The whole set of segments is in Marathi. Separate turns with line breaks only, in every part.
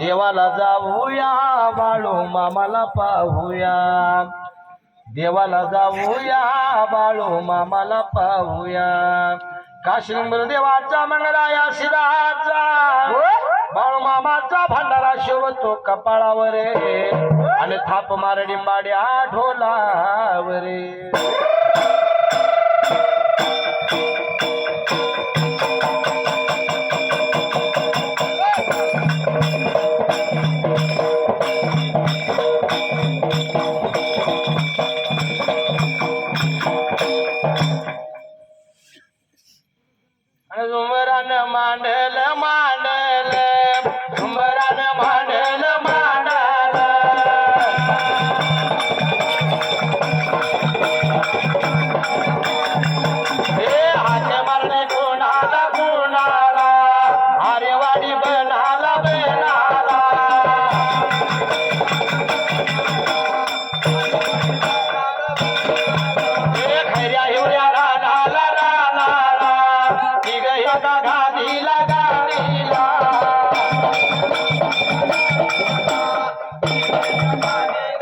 देवाला जाऊया बाळू मामाला पाहूया. देवाला जाऊया बाळू मामाला पाहूया. काश्मीर देवाचा मंगळाया शिराचा. बाळू मामाचा भांडारा शिवतो कपाळावर. आणि थाप मार डिंबाड्या ढोलावर.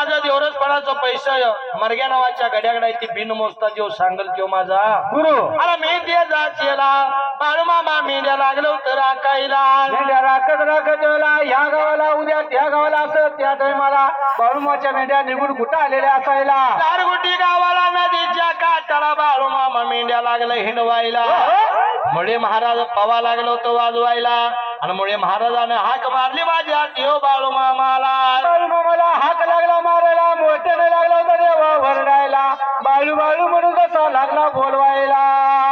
माझा देवरच पणाचं पैसा मरग्या नावाच्या गड्यागड्या ती बिन मोजता जेव सांगल तो माझा.
गुरु.
अरे मी दे जाचेला बाळूमामा मेंढ्या लागलो तर आकाईला
मेंढ्या राखत राखत ह्या गावाला उद्या त्या गावाला असं त्या टायमाला बाळूमाच्या मेंढ्या निघून कुठं आलेल्या असायला?
चारगुटी गावाला नदीच्या काठाला बाळूमामा मेंढ्या लागलं हिंडवायला. मुळे महाराज पवा लागलो तो वाजवायला. आणि मुळे महाराजाने हाक मारली माझ्या देव बाळू
मामाला. हाक लागला मारायला. मोठ्याने लागला होता देवा वरडायला बाळू बाळू म्हणून कसा लागला बोलवायला.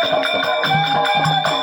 Thank you.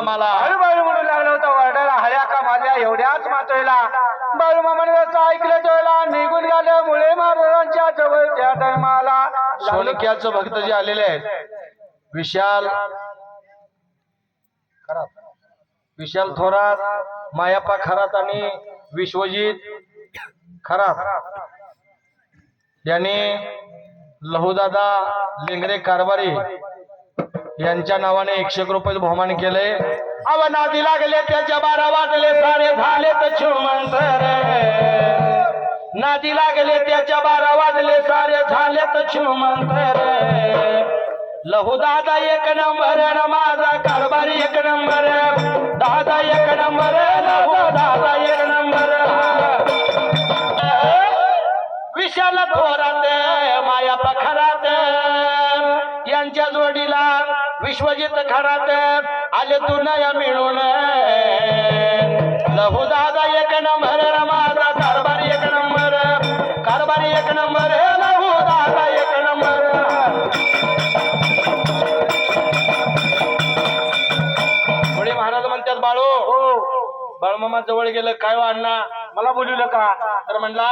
मामाला.
बाळू बाळू म्हणून लागलं होतं वरडायला हळ्या का माझ्या एवढ्याच मातोयला बाळू मामाने जसं ऐकलं तेवढा निघून गेले मुळे महाराजांच्या जवळ त्या टायमाला
सोनक्याचं भक्त जे आलेले आहेत विशाल विशाल थोरात मायाप्पा खरात आणि विश्वजित खरात यांनी लहुदादा लेंगरे कारभारी यांच्या नावाने एकशे एक रुपये बहुमान केले. अवनादी लागले त्याच्या बारा वाजले सारे झाले तर चिमंतर नादी लागले त्याच्या बारा वाजले सारे झाले तर चिमंतर लहू दादा एक नंबर माझा कारभारी एक नंबर. दादा एक नंबर लहू दादा एक नंबर. विशाल थोरात माया पखरात. जोडीला विश्वजित खरात आले तू नया मिळून. लहू दादा एक नंबर माझा कारभारी एक नंबर कारभारी एक नंबर लहू दादा एक नंबर. पुढे महाराज म्हणतात बाळू बाळमामा जवळ गेलं काय हो अण्णा
मला बोलू का
तर म्हणला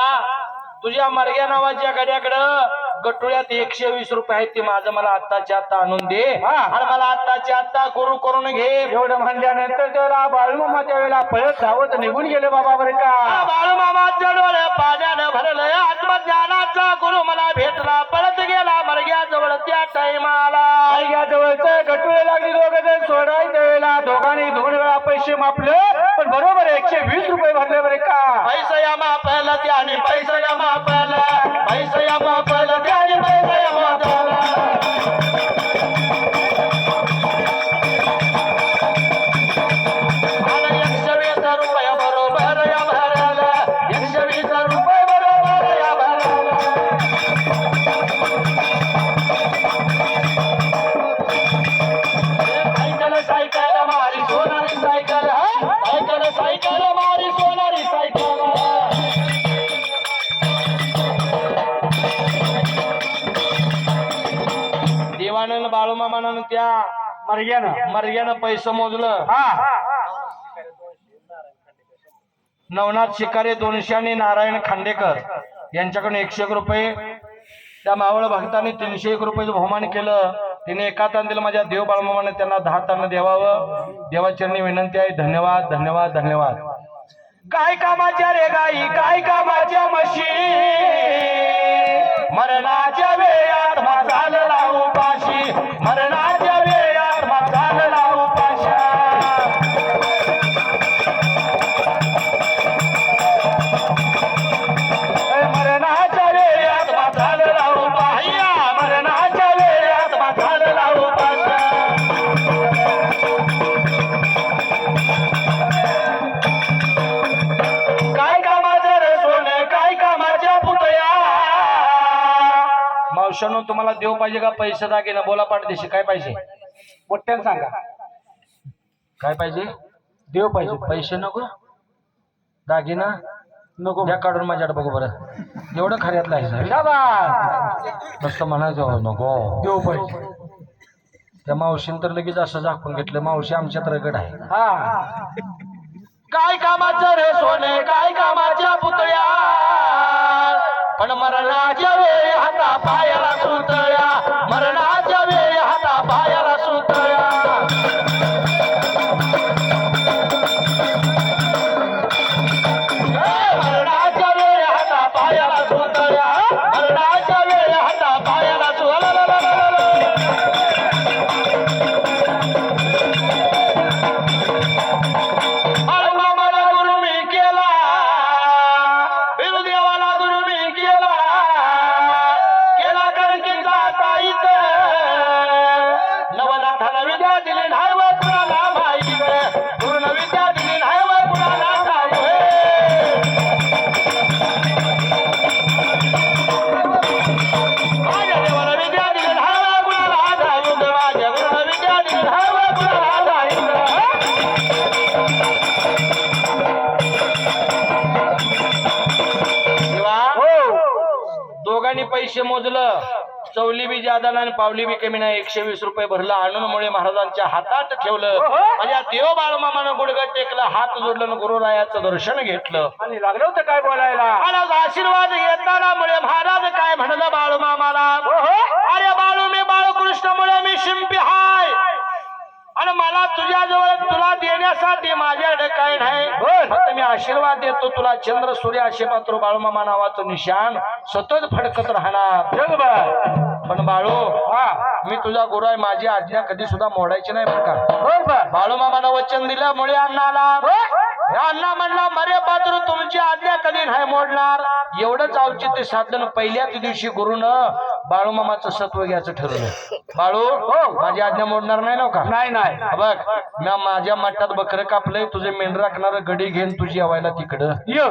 तुझ्या मर्ग्या नावाच्या गड्याकडं गटुळ्यात एकशे वीस रुपये आहेत ते माझं मला आत्ताच्या आत्ता आणून दे.
हा.
आणि मला आत्ताच्या आत्ता गुरु करून घे.
एवढं म्हणल्यानंतर त्याला बाळू मामाच्या वेळेला पळत धावत निघून गेले बाबा बरे का?
बाळू मामाच्या डोळे पाण्यानं भरलंय. आत्मज्ञानाचा गुरु मला भेटला. पळत गेला मर्ग्या जवळ त्या टाइमाला
या जवळचं गटुळे लागली दोघ जण सोडायच्या वेळेला दोघांनी दोन वेळा पैसे मापले. पण बरोबर एकशे वीस रुपये भरले बरे का?
पैसा या मापायला त्याने पैसा या मापायला बाळूमामानं त्या
मर्ग्यानं
मर्ग्यानं पैसे मोजलं.
हा.
नवनाथ शिकारे दोनशे आणि नारायण खांडेकर यांच्याकडून एकशे एक रुपये. त्या मावळ भक्तांनी तीनशे एक रुपयाचं बहुमान केलं. तिने एका तांदील माझ्या देव बाळमामाने त्यांना दहा तांदळ द्यावावं देवाचरणी विनंती आहे. धन्यवाद धन्यवाद धन्यवाद. काय कामाच्या रे गाई काय कामाच्या म्हशी? मरणाच्या वेळात मावशानो तुम्हाला देव पाहिजे का? पैसे दागिना. बोला पाठदेशी काय पाहिजे?
मोठ्यानं सांगा.
काय पाहिजे?
देव पाहिजे.
पैसे नको दागिना
नको.
द्या काढून माझ्याकडे बघू बरं. एवढं खऱ्यातलं आहे. नुसतं म्हणायचं नको.
देव पाहिजे.
त्या मावशीन तर लगेच असं झाकून घेतलं. मावशी आमच्यात रगड आहे.
हा.
काय कामाचं रे सोने? काय कामाच्या पुतळ्या? पण मरणाच्या वेळी हाता पायाला सुतळ्या बी जादा नाही पावली बी कमी नाही. एकशे वीस रुपये भरलं. आणून मुळे महाराजांच्या हातात ठेवलं. माझ्या देव बाळमामानं गुडगत टेकलं हात जोडलं गुरुरायाचं दर्शन घेतलं.
आणि लागलं होतं काय बोलायला?
महाराज आशीर्वाद घेताना मुळे महाराज काय म्हणलं बाळूमामाला?
ओहो.
अरे बाळू मी बाळकृष्ण मुळे मी शिंपी हाय. आणि मला तुझ्याजवळ तुला देण्यासाठी माझ्याकडे काय नाही. मी आशीर्वाद देतो तुला. चंद्र सूर्य आशेपात्र बाळूमामा नावाचं निशान सतत फडकत राहणार. पण बाळू
हा.
मी तुझा गुरु आहे. माझी आज्ञा कधी सुद्धा मोडायची नाही बरं का?
बरोबर
बाळूमामानं वचन दिलं मुळे अण्णाला हे. अण्णा म्हणला मरे पात्र तुमची आज्ञा कधी नाही मोडणार? एवढंच औचित्य साधलं पहिल्याच दिवशी गुरुनं बाळूमामाचं सत्व घ्यायचं ठरवलं. बाळू हो माझी आज्ञा मोडणार नाही का?
नाही नाही.
बघ मी माझ्या मठात बकरं कापलंय तुझे मेंढ राखणार गडी घेऊन तुझी अवायला तिकडं.
यो.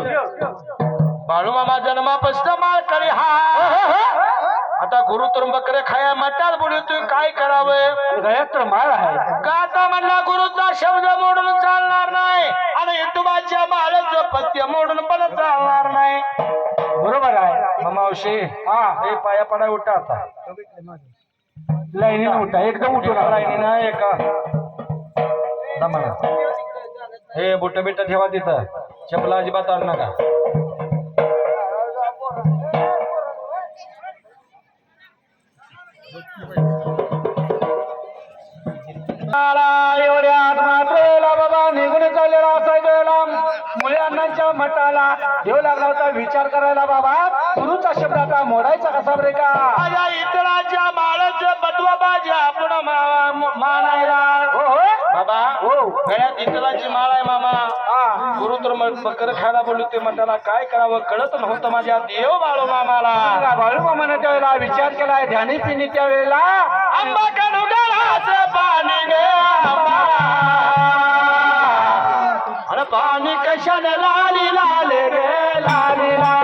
बाळूमामा जन्मापासून माळ करी हा. आता गुरु तर बकरे खाया मठात बोलतोय काय करावं?
गळ्यात तर माळ आहे.
का आता म्हणला गुरुचा शब्द मोडून चालणार नाही? आणि हिंदुबाच्या बाळाचं पत्य मोडून पण चालणार नाही.
बरोबर आहे.
मावशी
हा
हे पाया पडा उठा आता.
लाईनीनं उठा. एकदम उठून.
लाईनी ना. एका हे बुट बिट ठेवा तिथं. चपला अजिबात आणू नका.
चाललेला असायला मुळे मठाला येऊ लागला होता विचार करायला बाबा गुरुचा शब्द आता मोडायचा कसा बरे का?
माझ्या इतराच्या बाळाचं बदवा बाजी आपण मा- मानायला.
हो हो.
बाबा
हो.
गळ्यात इतराची माळ आहे मामा. गुरु तर बकर खायला बोलते म्हणताना काय करावं? कळत नव्हतं माझ्या. देव बाळू मामाला.
बाळू मामाने त्यावेळेला विचार केलाय ध्यानी पिनी त्यावेळेला
आंबा काढू गाळाचं शन लाली लाल गे लाली लाल